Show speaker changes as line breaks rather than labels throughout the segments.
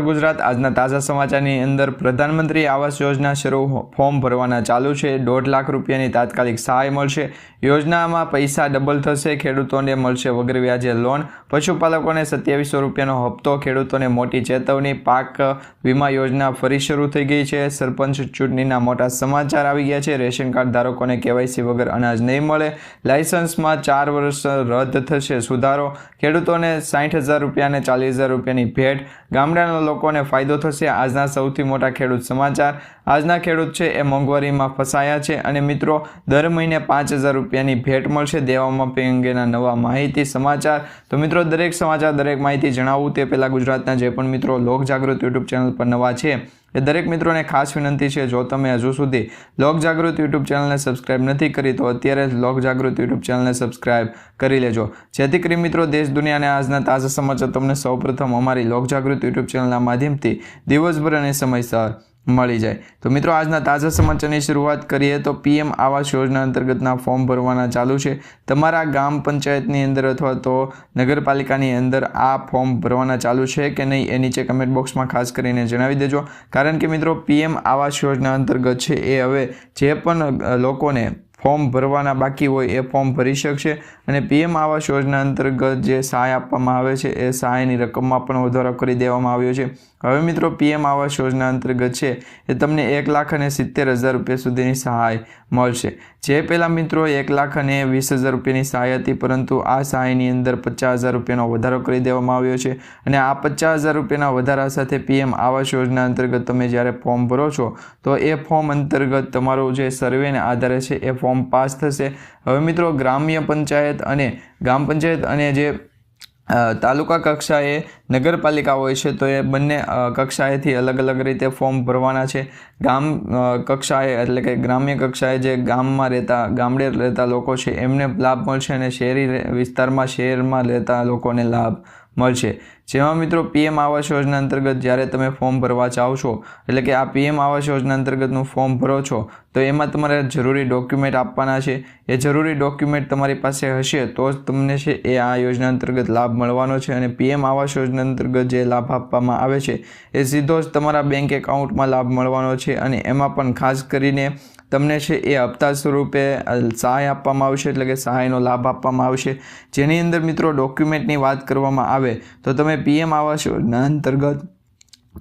ગુજરાત આજના તાજા સમાચારની અંદર પ્રધાનમંત્રી આવાસ યોજના શરૂ ફોર્મ ભરવાના ચાલુ છે. દોઢ લાખ રૂપિયાની તાત્કાલિક સહાય મળશે. યોજનામાં પૈસા ડબલ થશે, ખેડૂતોને મળશે વગર વ્યાજે લોન. પશુપાલકોને સત્યાવીસો રૂપિયાનો હપ્તો, ખેડૂતોને મોટી ચેતવણી. પાક વીમા યોજના ફરી શરૂ થઈ ગઈ છે. સરપંચ ચૂંટણીના મોટા સમાચાર આવી ગયા છે. રેશન કાર્ડ ધારકોને કેવાયસી વગર અનાજ નહીં મળે. લાયસન્સમાં ચાર વર્ષ રદ થશે. સુધારો. ખેડૂતોને સાઠ હજાર રૂપિયા અને ચાલીસ હજાર રૂપિયાની ભેટ. ગામડાના લોકોને ફાયદો થશે. આજના સૌથી મોટા ખેડૂત સમાચાર. આજના ખેડૂત છે એ મોંઘવારીમાં ફસાયા છે અને મિત્રો, દર મહિને પાંચ હજાર રૂપિયાની ભેટ મળશે દેવામાં પે અંગેના નવા માહિતી સમાચાર. તો મિત્રો, દરેક સમાચાર, દરેક માહિતી જણાવવું તે પહેલાં ગુજરાતના જે પણ મિત્રો લોક જાગૃત યુટ્યુબ ચેનલ પર નવા છે એ દરેક મિત્રોને ખાસ વિનંતી છે, જો તમે હજુ સુધી લોક જાગૃત યુટ્યુબ ચેનલને સબસ્ક્રાઇબ નથી કરી, તો અત્યારે જ લોક જાગૃત યુટ્યુબ ચેનલને સબસ્ક્રાઇબ કરી લેજો. જેથી કરી મિત્રો, દેશ, દુનિયાને આજના તાજા સમાચાર તમને સૌપ્રથમ અમારી લોક જાગૃત યુટ્યુબ ચેનલના માધ્યમથી દિવસભર અને સમયસર મળી જાય. તો મિત્રો, આજના તાજા સમાચારની શરૂઆત કરીએ તો પીએમ આવાસ યોજના અંતર્ગતના ફોર્મ ભરવાના ચાલુ છે. તમારા ગામ પંચાયતની અંદર અથવા તો નગરપાલિકાની અંદર આ ફોર્મ ભરવાના ચાલુ છે કે નહીં એ નીચે કમેન્ટ બોક્સમાં ખાસ કરીને જણાવી દેજો. કારણ કે મિત્રો, પીએમ આવાસ યોજના અંતર્ગત છે એ હવે જે પણ લોકોને ફોર્મ ભરવાના બાકી હોય એ ફોર્મ ભરી શકશે અને પીએમ આવાસ યોજના અંતર્ગત જે સહાય આપવામાં આવે છે એ સહાયની રકમમાં પણ વધારો કરી દેવામાં આવ્યો છે. હવે મિત્રો પીએમ આવાસ યોજના અંતર્ગત છે એ તમને એક લાખ અને સિત્તેર હજાર રૂપિયા સુધીની સહાય મળશે. જે પહેલાં મિત્રો એક લાખ અને વીસ હજાર રૂપિયાની સહાય હતી, પરંતુ આ સહાયની અંદર પચાસ હજાર રૂપિયાનો વધારો કરી દેવામાં આવ્યો છે અને આ પચાસ હજાર રૂપિયાના વધારા સાથે પીએમ આવાસ યોજના અંતર્ગત તમે જ્યારે ફોર્મ ભરો છો, તો એ ફોર્મ અંતર્ગત તમારું જે સર્વેને આધારે છે એ ફોર્મ પાસ થશે. હવે મિત્રો, ગ્રામ્ય પંચાયત અને ગ્રામ પંચાયત અને જે તાલુકા કક્ષાએ નગરપાલિકા હોય છે, તો એ બંને કક્ષાએથી અલગ અલગ રીતે ફોર્મ ભરવાના છે. ગામ કક્ષાએ, એટલે કે ગ્રામ્ય કક્ષાએ જે ગામમાં રહેતા, ગામડે રહેતા લોકો છે, એમને લાભ મળશે અને શહેરી વિસ્તારમાં, શહેરમાં રહેતા લોકોને લાભ મળશે. જેમાં મિત્રો પીએમ આવાસ યોજના અંતર્ગત જ્યારે તમે ફોર્મ ભરવા જાઓ છો, એટલે કે આ પીએમ આવાસ યોજના અંતર્ગતનું ફોર્મ ભરો છો, તો એમાં તમારે જરૂરી ડોક્યુમેન્ટ આપવાના છે. એ જરૂરી ડોક્યુમેન્ટ તમારી પાસે હશે તો જ તમને છે એ આ યોજના અંતર્ગત લાભ મળવાનો છે અને પીએમ આવાસ યોજના અંતર્ગત જે લાભ આપવામાં આવે છે, એ સીધો જ તમારા બેંક એકાઉન્ટમાં લાભ મળવાનો છે અને એમાં પણ ખાસ કરીને તમને છે એ હપ્તા સ્વરૂપે સહાય આપવામાં આવશે, એટલે કે સહાયનો લાભ આપવામાં આવશે. જેની અંદર મિત્રો ડોક્યુમેન્ટની વાત કરવામાં આવે, તો તમે પીએમ આવાસ યોજના અંતર્ગત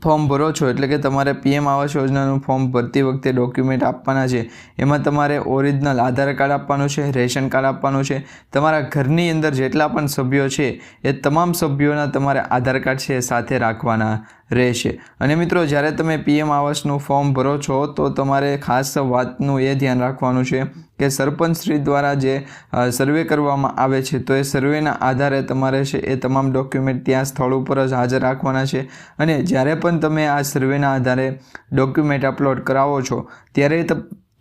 ફોર્મ ભરો છો, એટલે કે તમારે પીએમ આવાસ યોજનાનું ફોર્મ ભરતી વખતે ડોક્યુમેન્ટ આપવાના છે. એમાં તમારે ઓરિજિનલ આધાર કાર્ડ આપવાનું છે, રેશન કાર્ડ આપવાનું છે. તમારા ઘરની અંદર જેટલા પણ સભ્યો છે, એ તમામ સભ્યોના તમારે આધાર કાર્ડ છે સાથે રાખવાના. રહેશે. અને મિત્રો, જ્યારે તમે પીએમ આવાસનું ફોર્મ ભરો છો, તો તમારે ખાસ વાતનું એ ધ્યાન રાખવાનું છે કે સરપંચ શ્રી દ્વારા જે સર્વે કરવામાં આવે છે, તો એ સર્વેના આધારે તમારે છે એ તમામ ડોક્યુમેન્ટ ત્યાં સ્થળ ઉપર જ હાજર રાખવાના છે. અને જ્યારે પણ તમે આ સર્વેના આધારે ડોક્યુમેન્ટ અપલોડ કરાવો છો, ત્યારે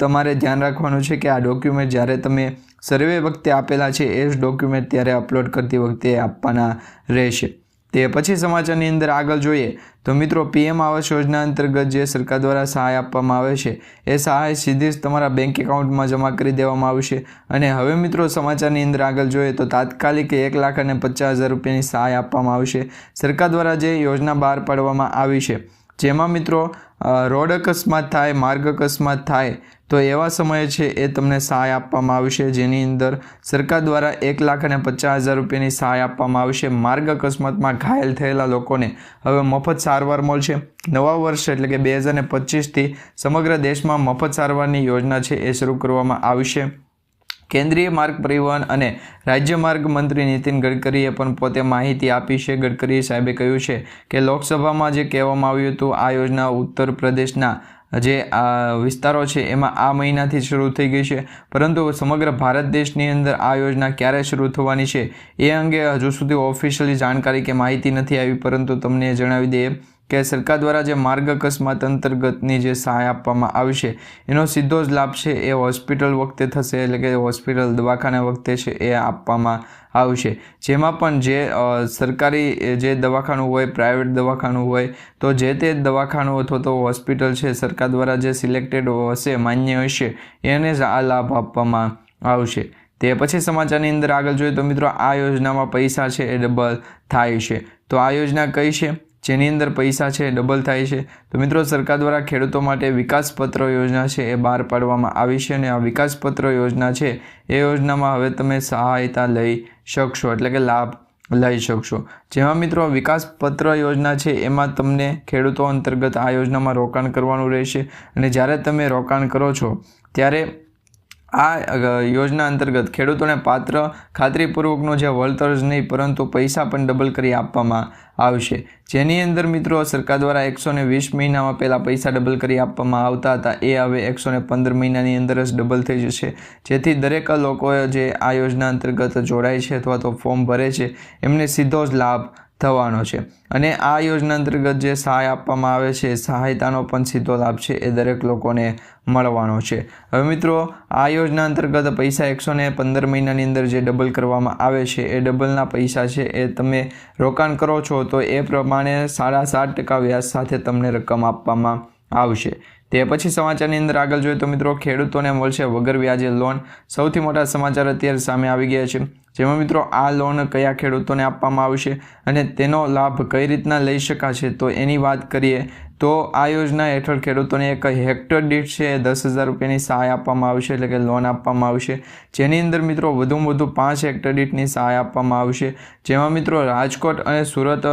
તમારે ધ્યાન રાખવાનું છે કે આ ડોક્યુમેન્ટ જ્યારે તમે સર્વે વખતે આપેલા છે, એ જ ડોક્યુમેન્ટ ત્યારે અપલોડ કરતી વખતે આપવાના રહેશે. તે પછી સમાચારની અંદર આગળ જોઈએ તો મિત્રો, પીએમ આવાસ યોજના અંતર્ગત જે સરકાર દ્વારા સહાય આપવામાં આવે છે, એ સહાય સીધી જ તમારા બેંક એકાઉન્ટમાં જમા કરી દેવામાં આવશે અને હવે મિત્રો, સમાચારની અંદર આગળ જોઈએ તો તાત્કાલિક એક લાખ અને પચાસ હજાર રૂપિયાની સહાય આપવામાં આવશે સરકાર દ્વારા જે યોજના બહાર પાડવામાં આવી છે, જેમાં મિત્રો રોડ અકસ્માત થાય, માર્ગ અકસ્માત થાય, તો એવા સમયે છે એ તમને સહાય આપવામાં આવશે, જેની અંદર સરકાર દ્વારા એક લાખ અને પચાસ હજાર રૂપિયાની સહાય આપવામાં આવશે. માર્ગ અકસ્માતમાં ઘાયલ થયેલા લોકોને હવે મફત સારવાર મળશે. નવા વર્ષ એટલે કે બે હજાર પચીસથી સમગ્ર દેશમાં મફત સારવારની યોજના છે એ શરૂ કરવામાં આવશે. કેન્દ્રીય માર્ગ પરિવહન અને રાજ્ય માર્ગ મંત્રી નીતિન ગડકરીએ પણ પોતે માહિતી આપી છે. ગડકરી સાહેબે કહ્યું છે કે લોકસભામાં જે કહેવામાં આવ્યું હતું, આ યોજના ઉત્તર પ્રદેશના જે આ વિસ્તારો છે એમાં આ મહિનાથી શરૂ થઈ ગઈ છે. પરંતુ સમગ્ર ભારત દેશની અંદર આ યોજના ક્યારે શરૂ થવાની છે એ અંગે હજુ સુધી ઓફિશિયલી જાણકારી કે માહિતી નથી આવી, પરંતુ તમને જણાવી દઈએ કે સરકાર દ્વારા જે માર્ગ અકસ્માત અંતર્ગતની જે સહાય આપવામાં આવશે, એનો સીધો જ લાભ છે એ હોસ્પિટલ વખતે થશે, એટલે કે હોસ્પિટલ દવાખાના વખતે છે એ આપવામાં આવશે. જેમાં પણ જે સરકારી જે દવાખાનું હોય, પ્રાઇવેટ દવાખાનું હોય, તો જે તે દવાખાનું અથવા તો હોસ્પિટલ છે, સરકાર દ્વારા જે સિલેક્ટેડ હશે, માન્ય હશે, એને જ આ લાભ આપવામાં આવશે. તે પછી સમાચારની અંદર આગળ જોઈએ તો મિત્રો આ યોજનામાં પૈસા છે એ ડબલ થાય છે. તો આ યોજના કઈ છે? જેની અંદર પૈસા છે ડબલ થાય છે. તો મિત્રો, સરકાર દ્વારા ખેડૂતો માટે વિકાસપત્ર યોજના છે એ બહાર પાડવામાં આવી છે અને આ વિકાસપત્ર યોજના છે એ યોજનામાં હવે તમે સહાયતા લઈ શકશો, એટલે કે લાભ લઈ શકશો. જેમાં મિત્રો, વિકાસપત્ર યોજના છે એમાં તમને ખેડૂતો અંતર્ગત આ યોજનામાં રોકાણ કરવાનું રહેશે અને જ્યારે તમે રોકાણ કરો છો, ત્યારે આ યોજના અંતર્ગત ખેડૂતોને પાત્ર ખાતરીપૂર્વકનું જે વળતર જ નહીં, પરંતુ પૈસા પણ ડબલ કરી આપવામાં આવશે. જેની અંદર મિત્રો સરકાર દ્વારા એકસો ને વીસ મહિનામાં પહેલાં પૈસા ડબલ કરી આપવામાં આવતા હતા. એ હવે એકસો ને પંદર મહિનાની અંદર જ ડબલ થઈ જશે. જેથી દરેક લોકોએ જે આ યોજના અંતર્ગત જોડાય છે અથવા તો ફોર્મ ભરે છે, એમને સીધો જ લાભ થવાનો છે. અને આ યોજના અંતર્ગત જે સહાય આપવામાં આવે છે, સહાયતાનો પણ સીધો લાભ છે એ દરેક લોકોને મળવાનો છે. હવે મિત્રો, આ યોજના અંતર્ગત પૈસા એકસો ને પંદર મહિનાની અંદર જે ડબલ કરવામાં આવે છે, એ ડબલના પૈસા છે એ તમે રોકાણ કરો છો તો એ પ્રમાણે સાડા સાત ટકા વ્યાજ સાથે તમને રકમ આપવામાં આવશે. તે પછી સમાચારની અંદર આગળ જોઈએ તો મિત્રો ખેડૂતોને મળશે વગર વ્યાજે લોન સૌથી મોટા સમાચાર અત્યારે સામે આવી ગયા છે. જેમાં મિત્રો આ લોન કયા ખેડૂતોને આપવામાં આવશે અને તેનો લાભ કઈ રીતના લઈ શકાશે? તો એની વાત કરીએ તો આ યોજના હેઠળ ખેડૂતોને એક હેક્ટર દીઠ છે, દસ હજાર રૂપિયાની સહાય આપવામાં આવશે, એટલે કે લોન આપવામાં આવશે. જેની અંદર મિત્રો વધુમાં વધુ પાંચ હેક્ટર દીઠની સહાય આપવામાં આવશે. જેમાં મિત્રો રાજકોટ અને સુરત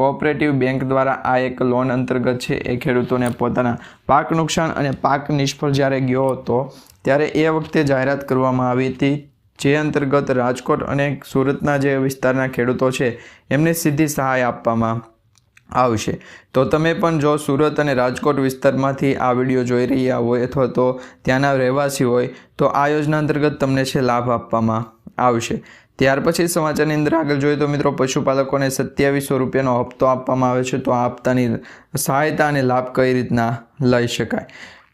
કોઓપરેટિવ બેંક દ્વારા આ એક લોન અંતર્ગત છે એ ખેડૂતોને પોતાના પાક નુકસાન અને પાક નિષ્ફળ જ્યારે ગયો હતો, ત્યારે એ વખતે જાહેરાત કરવામાં આવી હતી, જે અંતર્ગત રાજકોટ અને સુરતના જે વિસ્તારના ખેડૂતો છે, એમને સીધી સહાય આપવામાં આવશે. તો તમે પણ જો સુરત અને રાજકોટ વિસ્તારમાંથી આ વીડિયો જોઈ રહ્યા હોય અથવા તો ત્યાંના રહેવાસી હોય, તો આ યોજના અંતર્ગત તમને છે લાભ આપવામાં આવશે. ત્યાર પછી સમાચારની અંદર આગળ જોઈએ તો મિત્રો પશુપાલકોને સત્યાવીસો રૂપિયાનો હપ્તો આપવામાં આવે છે. તો આ હપ્તાની સહાયતા અને લાભ કઈ રીતના લઈ શકાય?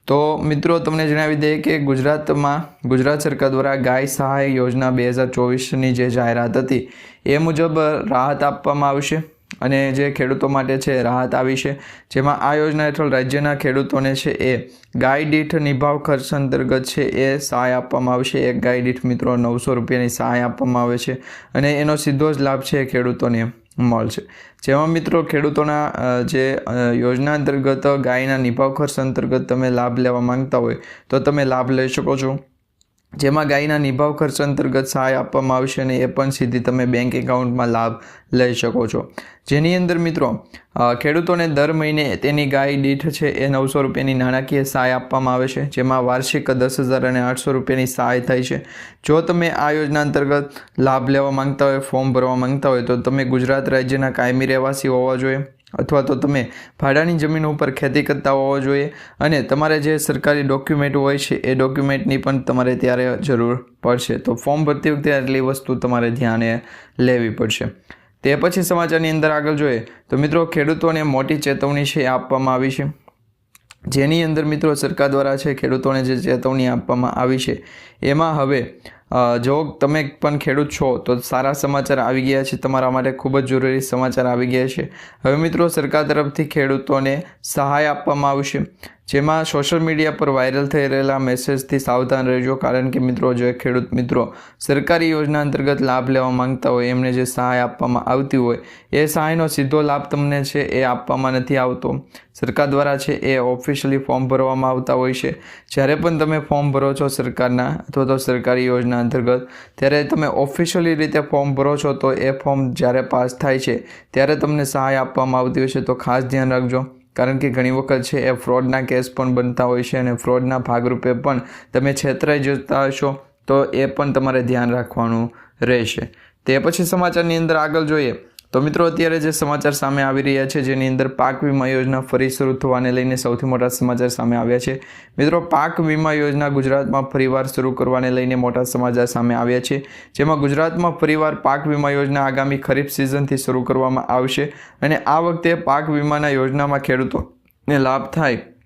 તો મિત્રો તમને જણાવી દઈએ કે ગુજરાતમાં, ગુજરાત સરકાર દ્વારા ગાય સહાય યોજના બે હજાર ચોવીસની જે જાહેરાત હતી, એ મુજબ રાહત આપવામાં આવશે. અને જે ખેડૂતો માટે છે, રાહત આવી છે. જેમાં આ યોજના હેઠળ રાજ્યના ખેડૂતોને છે, એ ગાય દીઠ નિભાવ ખર્ચ અંતર્ગત છે, એ સહાય આપવામાં આવશે. એક ગાય દીઠ મિત્રો નવસો રૂપિયાની સહાય આપવામાં આવે છે અને એનો સીધો જ લાભ છે, ખેડૂતોને મળશે. જેમાં મિત્રો ખેડૂતોના જે યોજના અંતર્ગત ગાયના નિભાવ ખર્ચ અંતર્ગત તમે લાભ લેવા માંગતા હોય, તો તમે લાભ લઈ શકો છો. જેમાં ગાયના નિભાવ ખર્ચ અંતર્ગત સહાય આપવામાં આવશે અને એ પણ સીધી તમે બેંક એકાઉન્ટમાં લાભ લઈ શકો છો. જેની અંદર મિત્રો ખેડૂતોને દર મહિને તેની ગાય દીઠ છે એ નવસો રૂપિયાની નાણાકીય સહાય આપવામાં આવે છે, જેમાં વાર્ષિક દસ હજાર અને આઠસો રૂપિયાની સહાય થાય છે. જો તમે આ યોજના અંતર્ગત લાભ લેવા માંગતા હોય, ફોર્મ ભરવા માંગતા હોય, તો તમે ગુજરાત રાજ્યના કાયમી રહેવાસી હોવા જોઈએ. અથવા તો તમે ભાડાની જમીન ઉપર ખેતી કરતા હોવો જોઈએ અને તમારે જે સરકારી ડોક્યુમેન્ટ હોય છે, એ ડોક્યુમેન્ટની પણ તમારે ત્યારે જરૂર પડશે. તો ફોર્મ ભરતી વખતે આટલી વસ્તુ તમારે ધ્યાને લેવી પડશે. તે પછી સમાચારની અંદર આગળ જોઈએ. તો મિત્રો, ખેડૂતોને મોટી ચેતવણી છે આપવામાં આવી છે. જેની અંદર મિત્રો સરકાર દ્વારા છે, ખેડૂતોને જે ચેતવણી આપવામાં આવી છે, એમાં હવે જો તમે પણ ખેડૂત છો, તો સારા સમાચાર આવી ગયા છે. તમારા માટે ખૂબ જ જરૂરી સમાચાર આવી ગયા છે. હવે મિત્રો, સરકાર તરફથી ખેડૂતોને સહાય આપવામાં આવશે. જેમાં સોશિયલ મીડિયા પર વાયરલ થઈ રહેલા મેસેજથી સાવધાન રહેજો, કારણ કે મિત્રો, જે ખેડૂત મિત્રો સરકારી યોજના અંતર્ગત લાભ લેવા માંગતા હોય, એમને જે સહાય આપવામાં આવતી હોય, એ સહાયનો સીધો લાભ તમને છે એ આપવામાં નથી આવતો. સરકાર દ્વારા છે એ ઓફિશિયલી ફોર્મ ભરવામાં આવતા હોય છે. જ્યારે પણ તમે ફોર્મ ભરો છો સરકારના અથવા તો સરકારી યોજના અંતર્ગત, ત્યારે તમે ઓફિશિયલી રીતે ફોર્મ ભરો છો, તો એ ફોર્મ જ્યારે પાસ થાય છે, ત્યારે તમને સહાય આપવામાં આવતી હોય છે. તો ખાસ ધ્યાન રાખજો. કારણ કે ઘણી વખત છે એ ફ્રોડના કેસ પણ બનતા હોય છે અને ફ્રોડના ભાગરૂપે પણ તમે છેતરાઈ જતા હશો, તો એ પણ તમારે ધ્યાન રાખવાનું રહેશે. તે પછી સમાચારની અંદર આગળ જોઈએ. તો મિત્રો, અત્યારે જે સમાચાર સામે આવી રહ્યા છે, જેની અંદર પાક વીમા યોજના ફરી શરૂ થવાને લઈને સૌથી મોટા સમાચાર સામે આવ્યા છે. મિત્રો, પાક વીમા યોજના ગુજરાતમાં ફરીવાર શરૂ કરવાને લઈને મોટા સમાચાર સામે આવ્યા છે. જેમાં ગુજરાતમાં ફરીવાર પાક વીમા યોજના આગામી ખરીફ સિઝનથી શરૂ કરવામાં આવશે અને આ વખતે પાક વીમાના યોજનામાં ખેડૂતોને લાભ થાય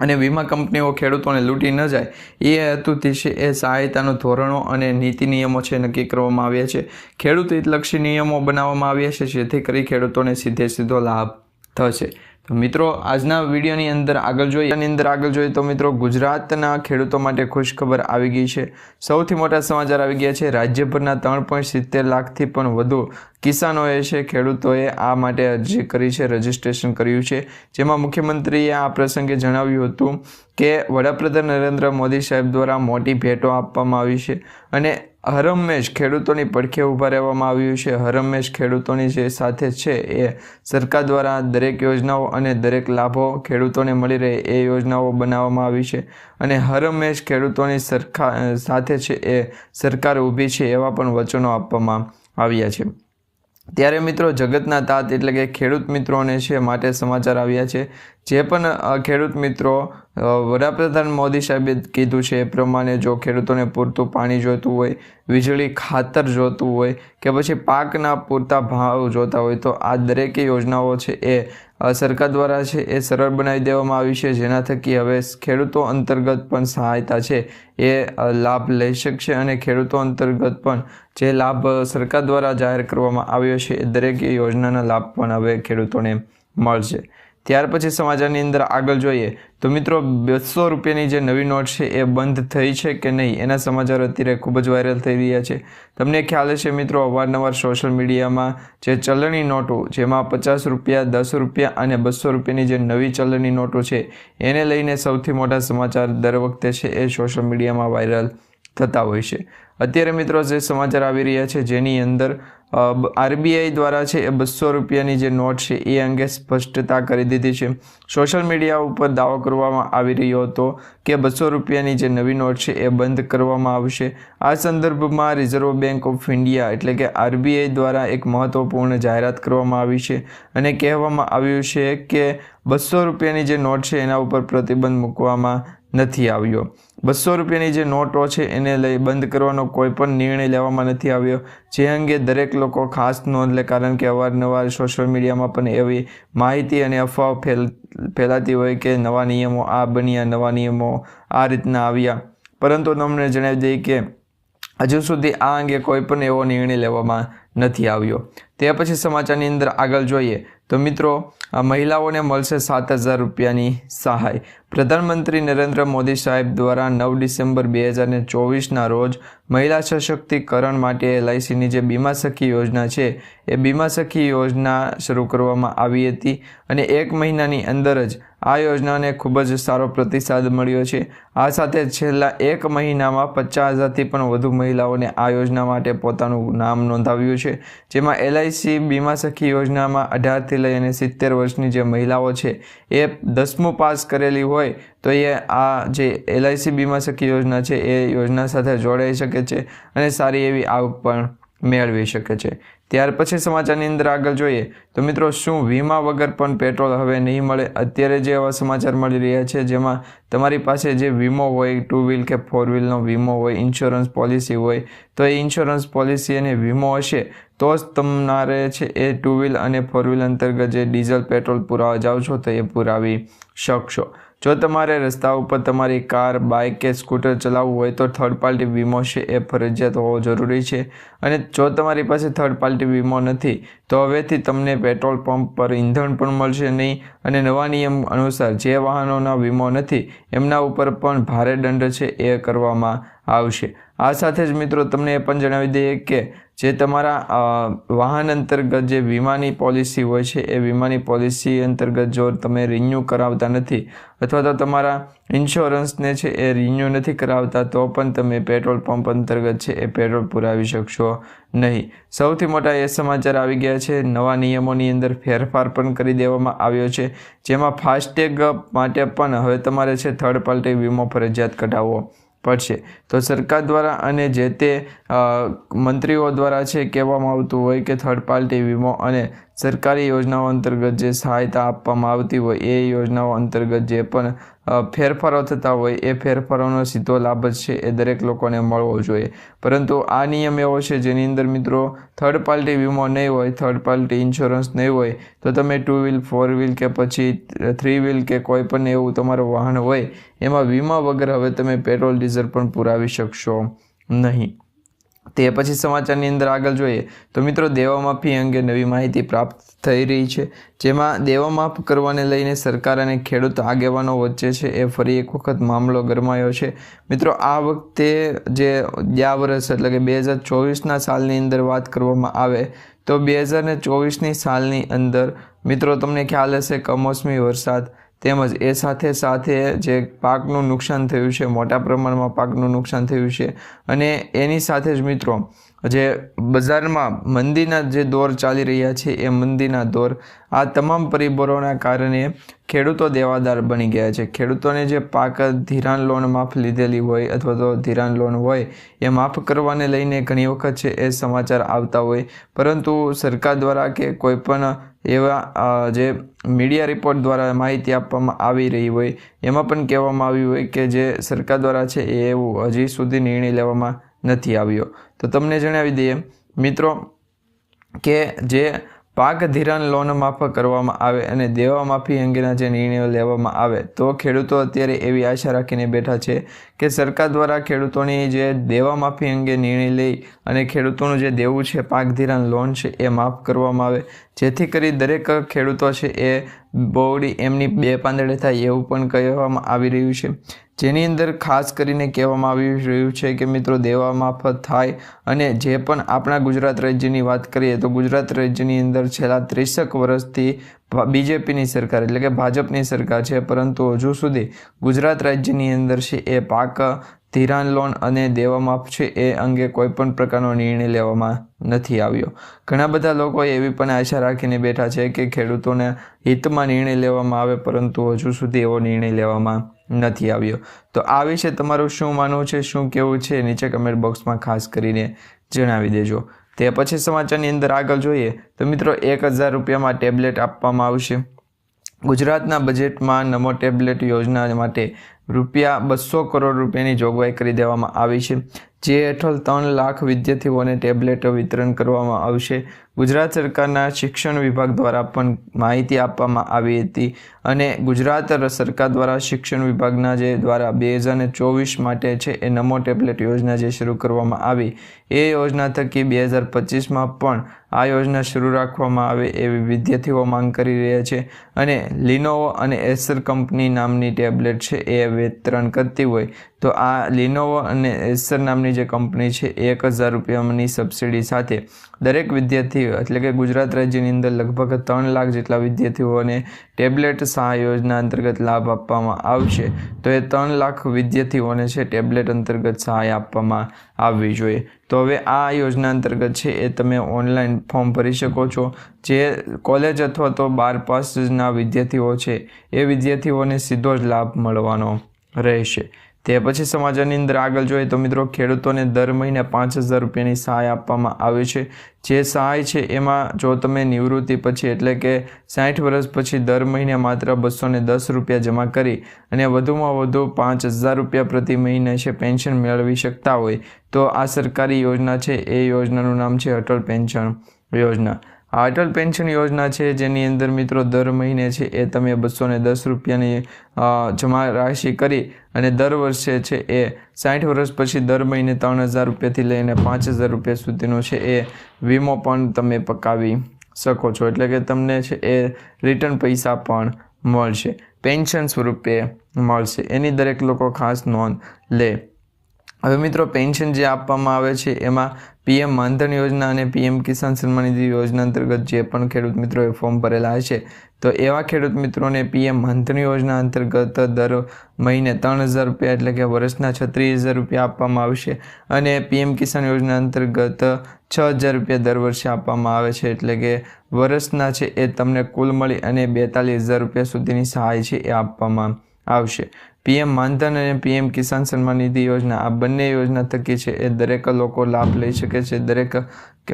અને વીમા કંપનીઓ ખેડૂતોને લૂંટી ન જાય. એ હેતુથી છે, એ સહાયતાનું ધોરણો અને નીતિ નિયમો છે નક્કી કરવામાં આવ્યા છે. ખેડૂત હિતલક્ષી નિયમો બનાવવામાં આવ્યા છે, જેથી કરી ખેડૂતોને સીધે સીધો લાભ થશે. તો મિત્રો, આજના વિડીયોની અંદર આગળ જોઈએ. એની અંદર આગળ જોઈએ તો મિત્રો, ગુજરાતના ખેડૂતો માટે ખુશખબર આવી ગઈ છે. સૌથી મોટા સમાચાર આવી ગયા છે. રાજ્યભરના ત્રણ પોઈન્ટ સિત્તેર લાખથી પણ વધુ કિસાનોએ છે, ખેડૂતોએ આ માટે અરજી કરી છે, રજીસ્ટ્રેશન કર્યું છે. જેમાં મુખ્યમંત્રીએ આ પ્રસંગે જણાવ્યું હતું કે, વડાપ્રધાન નરેન્દ્ર મોદી સાહેબ દ્વારા મોટી ભેટો આપવામાં આવી છે અને હરમેશ ખેડૂતોની પડખે ઊભા રહેવામાં આવ્યું છે. હરમેશ ખેડૂતોની જે સાથે છે એ સરકાર દ્વારા દરેક યોજનાઓ અને દરેક લાભો ખેડૂતોને મળી રહે એ યોજનાઓ બનાવવામાં આવી છે. અને હરમેશ ખેડૂતોની સરખા સાથે છે એ સરકાર ઊભી છે એવા પણ વચનો આપવામાં આવ્યા છે. ત્યારે મિત્રો જગતના તાત એટલે કે ખેડૂત મિત્રોને છે માટે સમાચાર આવ્યા છે. જે પણ ખેડૂત મિત્રો વડાપ્રધાન મોદી સાહેબે કીધું છે એ પ્રમાણે જો ખેડૂતોને પૂરતું પાણી જોઈતું હોય, વીજળી ખાતર જોતું હોય કે પછી પાકના પૂરતા ભાવ જોતા હોય તો આ દરેક યોજનાઓ છે એ સરકાર દ્વારા છે એ સરળ બનાવી દેવામાં આવી છે જેના થકી હવે ખેડૂતો અંતર્ગત પણ સહાયતા છે, એ લાભ લઈ શકશે અને ખેડૂતો અંતર્ગત પણ જે લાભ સરકાર દ્વારા જાહેર કરવામાં આવ્યો છે એ દરેક યોજનાના લાભ પણ હવે ખેડૂતોને મળશે. ત્યાર પછી સમાચારની અંદર આગળ જોઈએ તો મિત્રો બસો રૂપિયાની જે નવી નોટ છે એ બંધ થઈ છે કે નહીં? એના સમાચાર અત્યારે ખૂબ જ વાયરલ થઈ રહ્યા છે. તમને ખ્યાલ હશે મિત્રો, અવારનવાર સોશિયલ મીડિયામાં જે ચલણી નોટો, જેમાં પચાસ રૂપિયા, દસ રૂપિયા અને બસો રૂપિયાની જે નવી ચલણી નોટો છે, એને લઈને સૌથી મોટા સમાચાર દર વખતે છે એ સોશિયલ મીડિયામાં વાયરલ થતા હોય છે. અત્યારે મિત્રો જે સમાચાર આવી રહ્યા છે, જેની અંદર આરબીઆઈ દ્વારા છે, એ બસો રૂપિયાની જે નોટ છે, એ અંગે સ્પષ્ટતા કરી દીધી છે. સોશિયલ મીડિયા ઉપર દાવો કરવામાં આવી રહ્યો હતો કે બસો રૂપિયાની જે નવી નોટ છે, એ બંધ કરવામાં આવશે. આ સંદર્ભમાં રિઝર્વ બેંક ઓફ ઇન્ડિયા એટલે કે આરબીઆઈ દ્વારા એક મહત્વપૂર્ણ જાહેરાત કરવામાં આવી છે અને કહેવામાં આવ્યું છે કે બસો રૂપિયાની જે નોટ છે, એના ઉપર પ્રતિબંધ મૂકવામાં નથી આવ્યો. બસો રૂપિયાની જે નોટો છે એને લઈ બંધ કરવાનો કોઈ પણ નિર્ણય લેવામાં નથી આવ્યો. જે અંગે દરેક લોકો ખાસ નોંધ લે, કારણ કે અવારનવાર સોશિયલ મીડિયામાં પણ એવી માહિતી અને અફવાઓ ફેલ, ફેલાતી હોય કે નવા નિયમો આ બન્યા, નવા નિયમો આ રીતના આવ્યા. પરંતુ તમને જણાવી દઈએ કે હજુ સુધી આ અંગે કોઈ પણ એવો નિર્ણય લેવામાં નથી આવ્યો. તે પછી સમાચારની અંદર આગળ જોઈએ તો મિત્રો મહિલાઓને મળશે સાત હજાર રૂપિયાની સહાય. પ્રધાનમંત્રી નરેન્દ્ર મોદી સાહેબ દ્વારા નવ ડિસેમ્બર બે હજાર ચોવીસના રોજ મહિલા સશક્તિકરણ માટે એલઆઈસીની જે બીમા સખી યોજના છે, એ બીમા સખી યોજના શરૂ કરવામાં આવી હતી અને એક મહિનાની અંદર જ આ યોજનાને ખૂબ જ સારો પ્રતિસાદ મળ્યો છે. આ સાથે છેલ્લા એક મહિનામાં પચાસ હજારથી પણ વધુ મહિલાઓને આ યોજના માટે પોતાનું નામ નોંધાવ્યું છે. જેમાં એલઆઈસી બીમા સખી યોજનામાં અઢારથી લઈ અને સિત્તેર વર્ષની જે મહિલાઓ છે, એ દસમું પાસ કરેલી હોય, તો એ આ જે એલઆઈસી બીમા સખી યોજના છે, એ યોજના સાથે જોડાઈ શકે છે અને સારી એવી આવક પણ મેળવી શકે છે. ત્યાર પછી સમાચારની અંદર આગળ જોઈએ તો મિત્રો, શું વીમા વગર પણ પેટ્રોલ હવે નહીં મળે? અત્યારે જે એવા સમાચાર મળી રહ્યા છે, જેમાં તમારી પાસે જે વીમો હોય ટુ વ્હીલ કે ફોર વ્હીલનો વીમો હોય ઇન્સ્યોરન્સ પોલિસી હોય, તો એ ઇન્સ્યોરન્સ પોલિસી અને વીમો હશે તો જ તમારે છે એ ટુ વ્હીલ અને ફોર વ્હીલ અંતર્ગત જે ડીઝલ, પેટ્રોલ પુરાવા જાઓ છો તો એ પુરાવી શકશો. જો તમારે રસ્તા ઉપર તમારી કાર, બાઇક કે સ્કૂટર ચલાવવું હોય તો થર્ડ પાર્ટી વીમો છે, એ ફરજિયાત હોવો જરૂરી છે. અને જો તમારી પાસે થર્ડ પાર્ટી વીમો નથી, તો હવેથી તમને પેટ્રોલ પંપ પર ઈંધણ પણ મળશે નહીં. અને નવા નિયમ અનુસાર જે વાહનોના વીમો નથી, એમના ઉપર પણ ભારે દંડ છે, એ કરવામાં આવશે. આ સાથે જ મિત્રો, તમને એ પણ જણાવી દઈએ કે જે તમારા વાહન અંતર્ગત જે વીમાની પોલિસી હોય છે, એ વીમાની પોલિસી અંતર્ગત જો તમે રિન્યૂ કરાવતા નથી અથવા તો તમારા ઇન્સ્યોરન્સને છે એ રિન્યૂ નથી કરાવતા, તો પણ તમે પેટ્રોલ પંપ અંતર્ગત છે એ પેટ્રોલ પુરાવી શકશો નહીં. સૌથી મોટા એ સમાચાર આવી ગયા છે. નવા નિયમોની અંદર ફેરફાર પણ કરી દેવામાં આવ્યો છે. જેમાં ફાસ્ટેગ માટે પણ હવે તમારે છે થર્ડ પાર્ટી વીમો ફરજિયાત કઢાવવો. પડશે. તો સરકાર દ્વારા અને જે તે મંત્રીઓ દ્વારા છે કહેવામાં આવતું હોય કે થર્ડ પાર્ટી વીમો અને સરકારી યોજનાઓ અંતર્ગત જે સહાયતા આપવામાં આવતી હોય એ યોજનાઓ અંતર્ગત જે પણ ફેરફારો થતા હોય, એ ફેરફારોનો સીધો લાભ જ છે, એ દરેક લોકોને મળવો જોઈએ. પરંતુ આ નિયમ એવો છે, જેની અંદર મિત્રો થર્ડ પાર્ટી વીમો નહીં હોય થર્ડ પાર્ટી ઇન્સ્યોરન્સ નહીં હોય, તો તમે ટુ વ્હીલ ફોર વ્હીલ કે પછી થ્રી વ્હીલ કે કોઈ પણ એવું તમારું વાહન હોય, એમાં વીમા વગર હવે તમે પેટ્રોલ, ડીઝલ પણ પુરાવી શકશો નહીં. તે પછી સમાચારની અંદર આગળ જોઈએ તો મિત્રો દેવામાફી અંગે નવી માહિતી પ્રાપ્ત થઈ રહી છે, જેમાં દેવામાફ કરવાને લઈને સરકાર અને ખેડૂત આગેવાનો વચ્ચે છે એ ફરી એક વખત મામલો ગરમાયો છે. મિત્રો, આ વખતે જે ગયા વર્ષ એટલે કે બે હજાર ચોવીસના સાલની અંદર વાત કરવામાં આવે તો બે હજાર ચોવીસની સાલની અંદર મિત્રો, તમને ખ્યાલ હશે કમોસમી વરસાદ તેમજ એ સાથે સાથે જે પાકનું નુકસાન થયું છે, મોટા પ્રમાણમાં પાકનું નુકસાન થયું છે અને એની સાથે જ મિત્રો, જે બજારમાં મંદીના જે દોર ચાલી રહ્યા છે, એ મંદીના દોર આ તમામ પરિબળોના કારણે ખેડૂતો દેવાદાર બની ગયા છે. ખેડૂતોને જે પાક ધિરાણ લોન માફ લીધેલી હોય અથવા તો ધિરાણ લોન હોય, એ માફ કરવાને લઈને ઘણી વખત છે એ સમાચાર આવતા હોય. પરંતુ સરકાર દ્વારા કે કોઈ પણ એવા જે મીડિયા રિપોર્ટ દ્વારા માહિતી આપવામાં આવી રહી હોય, એમાં પણ કહેવામાં આવ્યું હોય કે જે સરકાર દ્વારા છે એ એવું હજી સુધી નિર્ણય લેવામાં નથી આવ્યો. તો તમને જણાવી દઈએ, મિત્રો, કે જે પાક ધિરાણ લોન માફ કરવામાં આવે અને દેવા માફી અંગેના જે નિર્ણયો લેવામાં આવે, તો ખેડૂતો અત્યારે એવી આશા રાખીને બેઠા છે કે સરકાર દ્વારા ખેડૂતોની જે દેવા માફી અંગે નિર્ણય લઈ અને ખેડૂતોનું જે દેવું છે પાક ધિરાણ લોન છે, એ માફ કરવામાં આવે. જેથી કરી દરેક ખેડૂતો છે, એ બોવડી એમની બે પાંદડે થાય એવું પણ કહેવામાં આવી રહ્યું છે. જેની અંદર ખાસ કરીને કહેવામાં આવી રહ્યું છે કે મિત્રો દેવા માફત થાય અને જે પણ આપણા ગુજરાત રાજ્યની વાત કરીએ તો ગુજરાત રાજ્યની અંદર છેલ્લા ત્રીસેક વર્ષથી બીજેપીની સરકાર એટલે કે ભાજપની સરકાર છે. પરંતુ હજુ સુધી ગુજરાત રાજ્યની અંદર છે એ પાક ધિરાણ લોન અને દેવા માફ છે એ અંગે કોઈ પણ પ્રકારનો નિર્ણય લેવામાં નથી આવ્યો. ઘણા બધા લોકો એવી પણ આશા રાખીને બેઠા છે કે ખેડૂતોને હિતમાં નિર્ણય લેવામાં આવે, પરંતુ હજુ સુધી એવો નિર્ણય લેવામાં નથી આવ્યો. તો આ વિશે તમારું શું માનવું છે, શું કેવું છે, નીચે કમેન્ટ બોક્સમાં ખાસ કરીને જણાવી દેજો. તે પછી સમાચારની અંદર આગળ જોઈએ. તો મિત્રો, એક હજાર રૂપિયામાં ટેબ્લેટ આપવામાં આવશે. ગુજરાતના બજેટમાં નમો ટેબ્લેટ યોજના માટે રૂપિયા બસો કરોડ રૂપિયાની જોગવાઈ કરી દેવામાં આવી છે. જે હેઠળ ત્રણ લાખ વિદ્યાર્થીઓને ટેબ્લેટો વિતરણ કરવામાં આવશે. ગુજરાત સરકારના શિક્ષણ વિભાગ દ્વારા પણ માહિતી આપવામાં આવી હતી. અને ગુજરાત સરકાર દ્વારા શિક્ષણ વિભાગના જે દ્વારા બે હજાર ચોવીસ માટે છે એ નમો ટેબ્લેટ યોજના જે શરૂ કરવામાં આવી, એ યોજના થકી બે હજાર પચીસમાં પણ આ યોજના શરૂ રાખવામાં આવે એવી વિદ્યાર્થીઓ માંગ કરી રહ્યા છે અને લિનોવો અને એસર કંપની નામની ટેબ્લેટ છે એ વિતરણ કરતી હોય, તો આ લિનોવો અને એસર નામની જે કંપની છે એક હજાર રૂપિયાની સબસિડી સાથે દરેક વિદ્યાર્થીઓ, એટલે કે ગુજરાત રાજ્યની અંદર લગભગ ત્રણ લાખ જેટલા વિદ્યાર્થીઓને ટેબ્લેટ સહાય યોજના અંતર્ગત લાભ આપવામાં આવશે. તો એ ત્રણ લાખ વિદ્યાર્થીઓને છે ટેબ્લેટ અંતર્ગત સહાય આપવામાં આવવી જોઈએ. તો હવે આ યોજના અંતર્ગત છે એ તમે ઓનલાઈન ફોર્મ ભરી શકો છો. જે કોલેજ અથવા તો બાર પાસના વિદ્યાર્થીઓ છે એ વિદ્યાર્થીઓને સીધો જ લાભ મળવાનો રહેશે. તે પછી સમાચારની અંદર આગળ જોઈએ તો મિત્રો ખેડૂતોને દર મહિને પાંચ હજાર રૂપિયાની સહાય આપવામાં આવે છે. જે સહાય છે એમાં જો તમે નિવૃત્તિ પછી એટલે કે સાઠ વર્ષ પછી દર મહિને માત્ર બસો દસ રૂપિયા જમા કરી અને વધુમાં વધુ પાંચ હજાર રૂપિયા પ્રતિ મહિને છે પેન્શન મેળવી શકતા હોય તો આ સરકારી યોજના છે. એ યોજનાનું નામ છે અટલ પેન્શન યોજના. આ અટલ પેન્શન યોજના છે, જેની અંદર મિત્રો દર મહિને છે એ તમે બસો ને દસ રૂપિયાની જમા રાશિ કરી અને દર વર્ષે છે એ સાઠ વર્ષ પછી દર મહિને ત્રણ હજાર રૂપિયાથી લઈને પાંચ હજાર રૂપિયા સુધીનો છે એ વીમો પણ તમે પકાવી શકો છો. એટલે કે તમને છે એ રિટર્ન પૈસા પણ મળશે. પેન્શન સ્વરૂપે મળશે. એની દરેક લોકો ખાસ નોંધ લે. હવે મિત્રો, પેન્શન જે આપવામાં આવે છે, એમાં પીએમ માનધન યોજના અને પીએમ કિસાન સન્માન નિધિ યોજના અંતર્ગત જે પણ ખેડૂત મિત્રોએ ફોર્મ ભરેલા હશે, તો એવા ખેડૂત મિત્રોને પીએમ માનધન યોજના અંતર્ગત દર મહિને ત્રણ હજાર રૂપિયા એટલે કે વર્ષના છત્રીસ હજાર રૂપિયા આપવામાં આવશે અને પીએમ કિસાન યોજના અંતર્ગત છ હજાર રૂપિયા દર વર્ષે આપવામાં આવે છે, એટલે કે વર્ષના છે એ તમને કુલ મળી અને બેતાલીસ હજાર રૂપિયા સુધીની સહાય છે એ આપવામાં આવશે. પીએમ માનધન અને પીએમ કિસાન સન્માન નિધિ યોજના, આ બંને યોજના થકી છે એ દરેક લોકો લાભ લઈ શકે છે, દરેક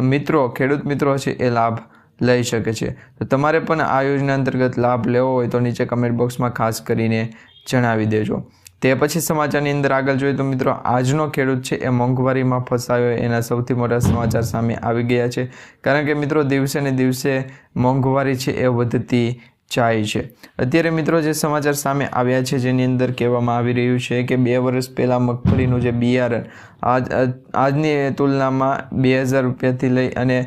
મિત્રો, ખેડૂત મિત્રો છે એ લાભ લઈ શકે છે. તો તમારે પણ આ યોજના અંતર્ગત લાભ લેવો હોય તો નીચે કમેન્ટ બોક્સમાં ખાસ કરીને જણાવી દેજો. તે પછી સમાચારની અંદર આગળ જોઈએ તો મિત્રો, આજનો ખેડૂત છે એ મોંઘવારીમાં ફસાયો, એના સૌથી મોટા સમાચાર સામે આવી ગયા છે. કારણ કે મિત્રો, દિવસે ને દિવસે મોંઘવારી છે એ વધતી જાય છે. અત્યારે મિત્રો જે સમાચાર સામે આવ્યા છે, જેની અંદર કહેવામાં આવી રહ્યું છે કે બે વર્ષ પહેલાં મગફળીનું જે બિયારણ આજ આજની તુલનામાં બે હજાર રૂપિયાથી લઈ અને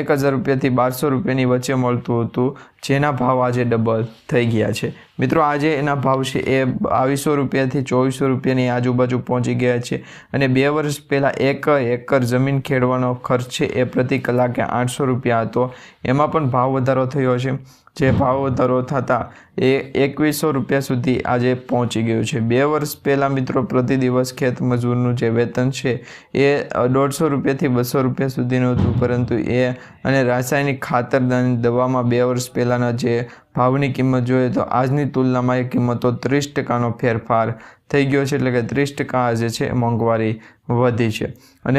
એક હજાર રૂપિયાથી બારસો રૂપિયાની વચ્ચે મળતું હતું, જેના ભાવ આજે ડબલ થઈ ગયા છે. મિત્રો, આજે એના ભાવ છે એ બાવીસો રૂપિયાથી ચોવીસો રૂપિયાની આજુબાજુ પહોંચી ગયા છે અને બે વર્ષ પહેલાં એક એકર જમીન ખેડવાનો ખર્ચ છે એ પ્રતિ કલાકે આઠસો રૂપિયા હતો. એમાં પણ ભાવ વધારો થયો છે. જે ભાવ વધારો થતાં એ એકવીસો રૂપિયા સુધી આજે પહોંચી ગયું છે. બે વર્ષ પહેલાં મિત્રો, પ્રતિ દિવસ ખેત મજૂરનું જે વેતન છે એ દોઢસો રૂપિયાથી બસો રૂપિયા સુધીનું હતું. પરંતુ એ અને રાસાયણિક ખાતરદાન દવામાં બે વર્ષ પહેલાંના જે ભાવની કિંમત જોઈએ તો આજની તુલનામાં એ કિંમતો ત્રીસ ટકાનો ફેરફાર થઈ ગયો છે, એટલે કે ત્રીસ ટકા જે છે, મોંઘવારી વધી છે. અને